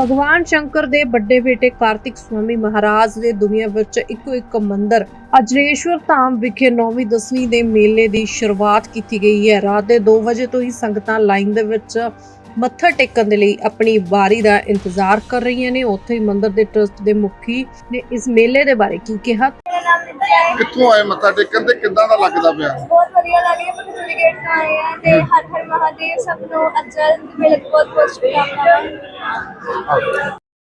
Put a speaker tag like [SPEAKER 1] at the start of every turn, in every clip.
[SPEAKER 1] ਭਗਵਾਨ ਸ਼ੰਕਰ ਦੇ ਵੱਡੇ ਬੇਟੇ ਕਾਰਤਿਕ ਸਵਾਮੀ ਮਹਾਰਾਜ ਦੇ ਦੁਨੀਆ ਵਿੱਚ ਇੱਕੋ ਇੱਕ ਮੰਦਿਰ, ਅਜਰੇਸ਼ਵਰ ਧਾਮ ਵਿਖੇ 9ਵੀਂ 10ਵੀਂ ਦੇ ਮੇਲੇ ਦੀ ਸ਼ੁਰੂਆਤ ਕੀਤੀ ਗਈ ਹੈ। ਰਾਤ ਦੇ 2 ਵਜੇ ਤੋਂ ਹੀ ਸੰਗਤਾਂ ਲਾਈਨ ਦੇ ਵਿੱਚ ਮੱਥਾ ਟੇਕਣ ਦੇ ਲਈ ਆਪਣੀ ਵਾਰੀ ਦਾ ਇੰਤਜ਼ਾਰ ਕਰ ਰਹੀਆਂ ਨੇ। ਉੱਥੇ ਹੀ ਮੰਦਿਰ ਦੇ ਟਰਸਟ ਦੇ ਮੁਖੀ ਨੇ ਇਸ ਮੇਲੇ ਦੇ ਬਾਰੇ ਕੀ ਕਿਹਾ
[SPEAKER 2] ਕਿੱਥੋਂ ਆਏ ਮੱਥਾ ਟੇਕਣ ਤੇ ਕਿੱਦਾਂ ਦਾ ਲੱਗਦਾ ਪਿਆ?
[SPEAKER 3] ਬਹੁਤ ਵਧੀਆ ਲੱਗ ਰਿਹਾ ਪਤੰਜਲੀ ਗੇਟ ਤੋਂ ਆਏ ਆ ਤੇ ਹਰ ਹਰ ਮਹਾਦੇਵ ਸਭ ਨੂੰ ਅਜਲ ਮੇਰੇ ਬਹੁਤ ਬਹੁਤ ਸ਼ੁਭਕਾਮਨਾਵਾਂ।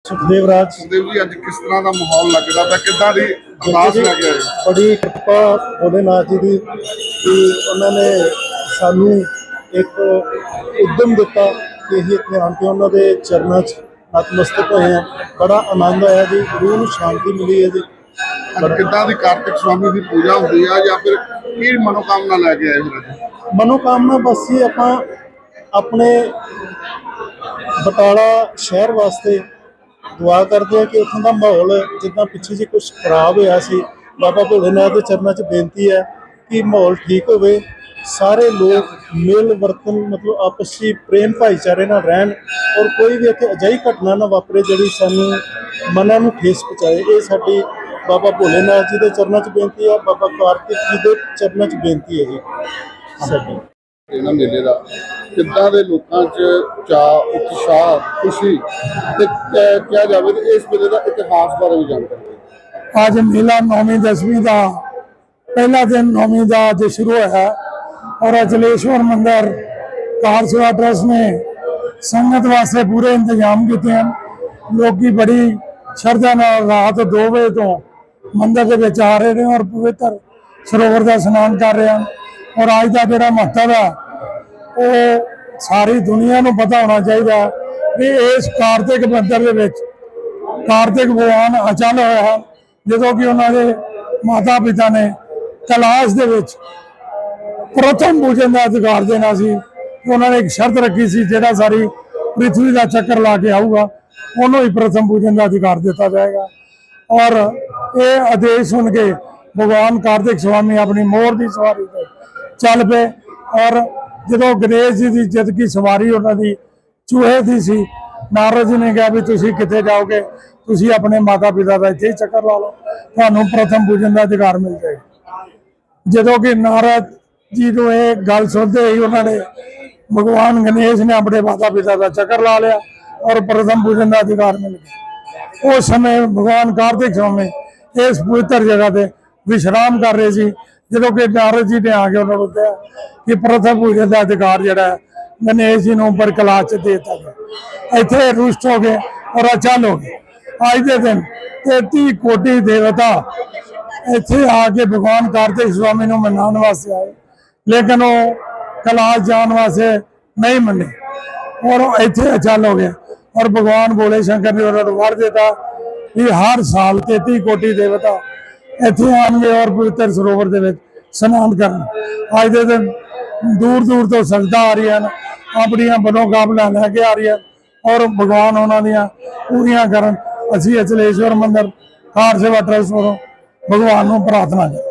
[SPEAKER 4] ਸੁਖਦੇਵ ਰਾਜ।
[SPEAKER 2] ਸੁਖਦੇਵ ਜੀ ਅੱਜ ਕਿਸ ਤਰ੍ਹਾਂ ਦਾ ਮਾਹੌਲ ਲੱਗਦਾ ਪਿਆ? ਕਿੱਦਾਂ ਦੀ ਅਰਦਾਸ ਲੈ ਕੇ ਆਏ
[SPEAKER 4] ਬੜੀ ਕਿਰਪਾ ਭੋਲੇਨਾਥ ਜੀ ਦੀ ਕਿ ਉਹਨਾਂ ਨੇ ਸਾਨੂੰ ਇੱਕ ਉਦਮ ਦਿੱਤਾ ਕਿ ਅਸੀਂ ਇੱਥੇ ਆਣ ਕੇ ਉਹਨਾਂ ਦੇ ਚਰਨਾਂ 'ਚ ਨਤਮਸਤਕ ਹੋਏ ਹਾਂ। ਬੜਾ ਆਨੰਦ ਆਇਆ ਜੀ ਰੂਹ ਨੂੰ ਸ਼ਾਂਤੀ ਮਿਲੀ ਹੈ ਜੀ।
[SPEAKER 2] ਕਿੱਦਾਂ ਦੀ ਕਾਰਤਿਕ ਸਵਾਮੀ ਦੀ ਪੂਜਾ ਹੁੰਦੀ ਆ ਜਾਂ ਫਿਰ ਕੀ ਮਨੋਕਾਮਨਾ ਲੈ ਕੇ ਆਏ ਫਿਰ ਅੱਜ?
[SPEAKER 4] ਮਨੋਕਾਮਨਾ ਬਸ ਹੀ ਆਪਾਂ ਆਪਣੇ ਬਟਾਲਾ ਸ਼ਹਿਰ ਵਾਸਤੇ ਦੁਆ ਕਰਦੇ ਆ ਕਿ ਉੱਥੋਂ ਦਾ ਮਾਹੌਲ ਜਿੱਦਾਂ ਪਿੱਛੇ ਜੀ ਕੁਝ ਖਰਾਬ ਹੋਇਆ ਸੀ, ਬਾਬਾ ਭੋਲੇਨਾਥ ਦੇ ਚਰਨਾਂ 'ਚ ਬੇਨਤੀ ਹੈ ਕਿ ਮਾਹੌਲ ਠੀਕ ਹੋਵੇ, ਸਾਰੇ ਲੋਕ ਮਿਲ ਵਰਤਨ ਮਤਲਬ ਆਪਸੀ ਪ੍ਰੇਮ ਭਾਈਚਾਰੇ ਨਾਲ ਰਹਿਣ ਔਰ ਕੋਈ ਵੀ ਇੱਥੇ ਅਜਿਹੀ ਘਟਨਾ ਨਾ ਵਾਪਰੇ ਜਿਹੜੀ ਸਾਨੂੰ ਮਨਾਂ ਨੂੰ ਠੇਸ ਪਹੁੰਚਾਏ, ਇਹ ਸਾਡੀ ਬਾਬਾ ਭੋਲੇਨਾਥ ਜੀ ਦੇ ਚਰਨਾਂ 'ਚ ਬੇਨਤੀ ਹੈ ਬਾਬਾ ਕਾਰਤਿਕ ਜੀ ਦੇ ਚਰਨਾਂ 'ਚ ਬੇਨਤੀ ਹੈ ਜੀ। ਸਾਡੀ
[SPEAKER 2] ਇਹਨਾਂ ਮੇਲੇ ਦਾ। ਕਿੱਦਾਂ ਦੇ ਲੋਕਾਂ 'ਚ ਚਾਅ ਉਤਸ਼ਾਹ ਖੁਸ਼ੀ ਤੇ ਕਿਹਾ ਜਾਵੇ ਤੇ ਇਸ ਮੇਲੇ ਦਾ ਇਤਿਹਾਸ ਬਾਰੇ ਵੀ ਜਾਣਕਾਰੀ।
[SPEAKER 5] ਅੱਜ ਮੇਲਾ ਨੌਵੀਂ ਦਸਵੀਂ ਦਾ ਪਹਿਲਾ ਦਿਨ ਨੌਵੀਂ ਦਾ ਅੱਜ ਸ਼ੁਰੂ ਹੋਇਆ ਔਰ ਅਚਲੇਸ਼ਵਰ ਮੰਦਿਰ ਕਾਰ ਸੇਵਾ ਟਰਸਟ ਨੇ ਸੰਗਤ ਵਾਸਤੇ ਪੂਰੇ ਇੰਤਜ਼ਾਮ ਕੀਤੇ ਹਨ। ਲੋਕੀ ਬੜੀ ਸ਼ਰਧਾ ਨਾਲ ਰਾਤ 2 ਵਜੇ ਤੋਂ ਮੰਦਰ ਦੇ ਵਿੱਚ ਆ ਰਹੇ ਨੇ ਔਰ ਪਵਿੱਤਰ ਸਰੋਵਰ ਦਾ ਇਸ਼ਨਾਨ ਕਰ ਰਹੇ ਹਨ। ਔਰ ਅੱਜ ਦਾ ਜਿਹੜਾ ਮਹੱਤਵ ਹੈ, ਉਹ ਸਾਰੀ ਦੁਨੀਆ ਨੂੰ ਪਤਾ ਹੋਣਾ ਚਾਹੀਦਾ ਵੀ ਇਸ ਕਾਰਤਿਕ ਮੰਦਰ ਦੇ ਵਿੱਚ ਕਾਰਤਿਕ ਭਗਵਾਨ ਅਚਲ ਹੋਇਆ ਹੈ, ਜਦੋਂ ਕਿ ਉਹਨਾਂ ਦੇ ਮਾਤਾ ਪਿਤਾ ਨੇ ਕਲਾਸ਼ ਦੇ ਵਿੱਚ ਪ੍ਰਥਮ ਪੂਜਨ ਦਾ ਅਧਿਕਾਰ ਦੇਣਾ ਸੀ ਉਹਨਾਂ ਨੇ ਇੱਕ ਸ਼ਰਤ ਰੱਖੀ ਸੀ, ਜਿਹੜਾ ਸਾਰੀ ਪ੍ਰਿਥਵੀ ਦਾ ਚੱਕਰ ਲਾ ਕੇ ਆਊਗਾ, ਉਹਨੂੰ ਹੀ ਪ੍ਰਥਮ ਪੂਜਨ ਦਾ ਅਧਿਕਾਰ ਦਿੱਤਾ ਜਾਏਗਾ। ਔਰ ਇਹ ਆਦੇਸ਼ ਸੁਣ ਕੇ ਭਗਵਾਨ ਕਾਰਤਿਕ ਸਵਾਮੀ ਆਪਣੀ ਮੋਹਰ ਦੀ ਸਵਾਰੀ ਤੇ ਚੱਲ ਪਏ। ਔਰ ਜਦੋਂ ਗਣੇਸ਼ ਜੀ ਦੀ ਜਦ ਕੀ ਸਵਾਰੀ ਉਹਨਾਂ ਦੀ ਚੂਹੇ ਦੀ ਸੀ, ਨਾਰਦ ਜੀ ਨੇ ਕਿਹਾ ਵੀ ਤੁਸੀਂ ਕਿੱਥੇ ਜਾਓਗੇ? ਤੁਸੀਂ ਆਪਣੇ ਮਾਤਾ ਪਿਤਾ ਦਾ ਇੱਥੇ ਹੀ ਚੱਕਰ ਲਾ ਲਓ। ਤੁਹਾਨੂੰ ਪ੍ਰਥਮ ਪੂਜਨ ਦਾ ਅਧਿਕਾਰ ਮਿਲ ਜਾਏਗਾ। ਜਦੋਂ ਕਿ ਨਾਰਦ ਜੀ ਨੂੰ ਇਹ ਗੱਲ ਸੁਣਦੇ ਹੀ ਉਹਨਾਂ ਨੇ ਭਗਵਾਨ ਗਣੇਸ਼ ਨੇ ਆਪਣੇ ਮਾਤਾ ਪਿਤਾ ਦਾ ਚੱਕਰ ਲਾ ਲਿਆ ਔਰ ਪ੍ਰਥਮ ਪੂਜਨ ਦਾ ਅਧਿਕਾਰ ਮਿਲ ਗਿਆ। ਉਸ ਸਮੇਂ ਭਗਵਾਨ ਕਾਰਤਿਕ ਸਵਾਮੀ ਇਸ ਪਵਿੱਤਰ ਜਗ੍ਹਾ ਤੇ ਵਿਸ਼ਰਾਮ ਕਰ ਰਹੇ ਸੀ। ਜਦੋਂ ਕਿ ਨਾਰਦ ਜੀ ਨੇ ਆ ਕੇ ਉਹਨਾਂ ਨੂੰ ਕਿਹਾ ਕਿ ਪ੍ਰਥਮ ਪੂਜਨ ਦਾ ਅਧਿਕਾਰ ਜਿਹੜਾ ਗਣੇਸ਼ ਜੀ ਨੂੰ ਉੱਪਰ ਕਲਾਸ ਚ ਦੇ ਗਿਆ। ਇੱਥੇ ਰੁਸ਼ਟ ਹੋ ਗਏ ਔਰ ਅਚਲ ਹੋ ਗਏ। ਅੱਜ ਦੇ ਦਿਨ 33 ਕੋਟੀ ਦੇਵਤਾ ਇੱਥੇ ਆ ਕੇ ਭਗਵਾਨ ਕਾਰਤਿਕ ਸਵਾਮੀ ਨੂੰ ਮਨਾਉਣ ਵਾਸਤੇ ਆਏ। ਲੇਕਿਨ ਉਹ ਕਲਾਸ ਜਾਣ ਵਾਸਤੇ ਨਹੀਂ ਮੰਨੇ। ਔਰ ਇੱਥੇ ਅਚਲ ਹੋ ਗਿਆ ਔਰ ਭਗਵਾਨ ਭੋਲੇ ਸ਼ੰਕਰ ਨੇ ਉਹਨਾਂ ਨੂੰ ਵਰ ਦਿੱਤਾ ਕਿ ਹਰ ਸਾਲ 33 ਕੋਟੀ ਦੇਵਤਾ ਇੱਥੇ ਆਉਣਗੇ ਔਰ ਪਵਿੱਤਰ ਸਰੋਵਰ ਦੇ ਵਿੱਚ ਇਸ਼ਨਾਨ ਕਰਨ। ਅੱਜ ਦੇ ਦਿਨ ਦੂਰ ਦੂਰ ਤੋਂ ਸੰਗਤਾਂ ਆ ਰਹੀਆਂ ਹਨ, ਆਪਣੀਆਂ ਮਨੋਕਾਮਨਾ ਲੈ ਕੇ ਆ ਰਹੀਆਂ ਔਰ ਭਗਵਾਨ ਉਹਨਾਂ ਦੀਆਂ ਪੂਰੀਆਂ ਕਰਨ। ਅਸੀਂ ਅਚਲੇਸ਼ਵਰ ਮੰਦਿਰ, ਕਾਰ ਸੇਵਾ ਟਰਸਟ ਵੱਲੋਂ ਭਗਵਾਨ ਨੂੰ ਪ੍ਰਾਰਥਨਾ ਕਰਦੇ